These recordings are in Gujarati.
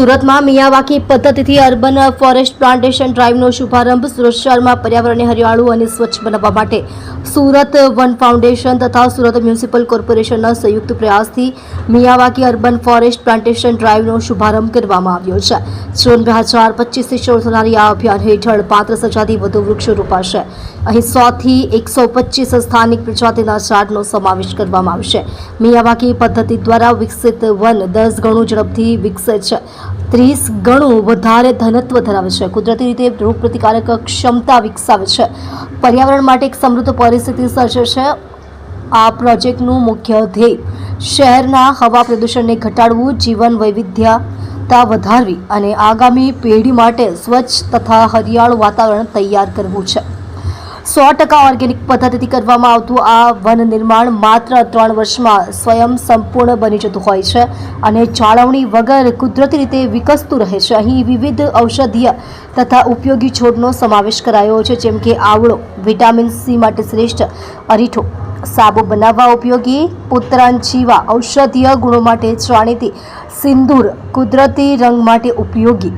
સુરતમાં મિયાવાકી પદ્ધતિથી અર્બન ફોરેસ્ટ પ્લાન્ટેશન ડ્રાઈવનો શુભારંભ સુરત શહેરમાં પર્યાવરણને હરિયાળું અને સ્વચ્છ બનાવવા માટે સુરત વન ફાઉન્ડેશન તથા સુરત મ્યુનિસિપલ કોર્પોરેશનના સંયુક્ત પ્રયાસથી મિયાવાકી અર્બન ફોરેસ્ટ પ્લાન્ટેશન ડ્રાઈવનો શુભારંભ કરવામાં આવ્યો છે. જૂન બે હજાર પચીસથી શરૂ થનારી આ અભિયાન હેઠળ પાંત્રીસ હજારથી વધુ વૃક્ષો રોપાશે. અહીં સોથી એકસો પચીસ સ્થાનિક પ્રજાતિના ઝાડનો સમાવેશ કરવામાં આવશે. મિયાવાકી પદ્ધતિ દ્વારા વિકસિત વન દસ ગણું ઝડપથી વિકસે છે. ત્રીસ ગણું વધારે ધનત્વ ધરાવે છે. કુદરતી રીતે રોગપ્રતિકારક ક્ષમતા વિકસાવે છે. પર્યાવરણ માટે એક સમૃદ્ધ પરિસ્થિતિ સર્જે છે. આ પ્રોજેક્ટનું મુખ્ય ધ્યેય શહેરના હવા પ્રદૂષણને ઘટાડવું, જીવન વૈવિધ્યતા વધારવી અને આગામી પેઢી માટે સ્વચ્છ તથા હરિયાળું વાતાવરણ તૈયાર કરવું છે. સો ટકા ઓર્ગેનિક પદ્ધતિથી કરવામાં આવતું આ વન નિર્માણ માત્ર ત્રણ વર્ષમાં સ્વયં સંપૂર્ણ બની જતું હોય છે અને જાળવણી વગર કુદરતી રીતે વિકસતું રહે છે. અહીં વિવિધ ઔષધીય તથા ઉપયોગી છોડનો સમાવેશ કરાયો છે, જેમ કે આવળો, વિટામિન સી માટે શ્રેષ્ઠ, અરીઠો, સાબુ બનાવવા ઉપયોગી પુત્રાંજીવા ઔષધીય ગુણો માટે જાણીતી સિંદૂર, કુદરતી રંગ માટે ઉપયોગી.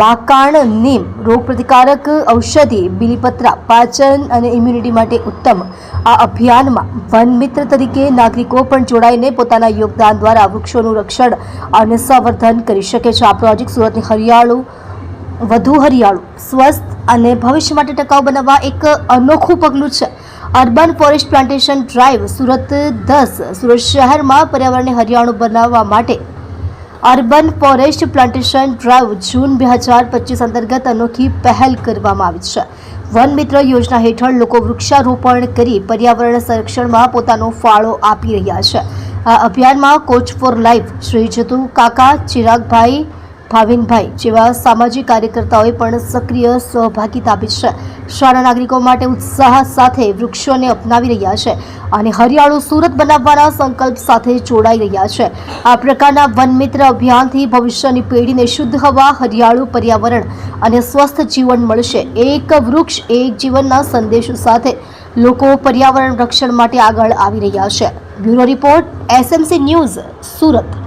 બાકાણ નીમ રોગપ્રતિકારક ઔષધિ બિલીપત્રા પાચન અને ઇમ્યુનિટી માટે ઉત્તમ. આ અભિયાનમાં વન મિત્ર તરીકે નાગરિકો પણ જોડાઈને પોતાના યોગદાન દ્વારા વૃક્ષોનું રક્ષણ અને સંવર્ધન કરી શકે છે. આ પ્રોજેક્ટ સુરતની હરિયાળું, વધુ હરિયાળું, સ્વસ્થ અને ભવિષ્ય માટે ટકાઉ બનાવવા એક અનોખું પગલું છે. Urban forest plantation drive Surat દસ સુરત શહેરમાં પર્યાવરણને હરિયાળું બનાવવા માટે urban forest plantation drive June બે હજાર પચીસ અંતર્ગત અનોખી પહેલ કરવામાં આવી છે. વન મિત્ર યોજના હેઠળ લોકો વૃક્ષારોપણ કરી પર્યાવરણ સંરક્ષણમાં પોતાનો ફાળો આપી રહ્યા છે. આ અભિયાનમાં coach for life Shri Jatu કાકા, ચિરાગભાઈ ભાવિનભાઈ જેવા સામાજિક કાર્યકર્તાઓએ પણ સક્રિય સહભાગીતા આપી છે. શાળા નાગરિકો માટે ઉત્સાહ સાથે વૃક્ષોને અપનાવી રહ્યા છે અને હરિયાળું સુરત બનાવવાના સંકલ્પ સાથે જોડાઈ રહ્યા છે. આ પ્રકારના વનમિત્ર અભિયાનથી ભવિષ્યની પેઢીને શુદ્ધ હવા, હરિયાળું પર્યાવરણ અને સ્વસ્થ જીવન મળશે. એક વૃક્ષ, એક જીવનના સંદેશ સાથે લોકો પર્યાવરણ રક્ષણ માટે આગળ આવી રહ્યા છે. Bureau report, SMC news Surat.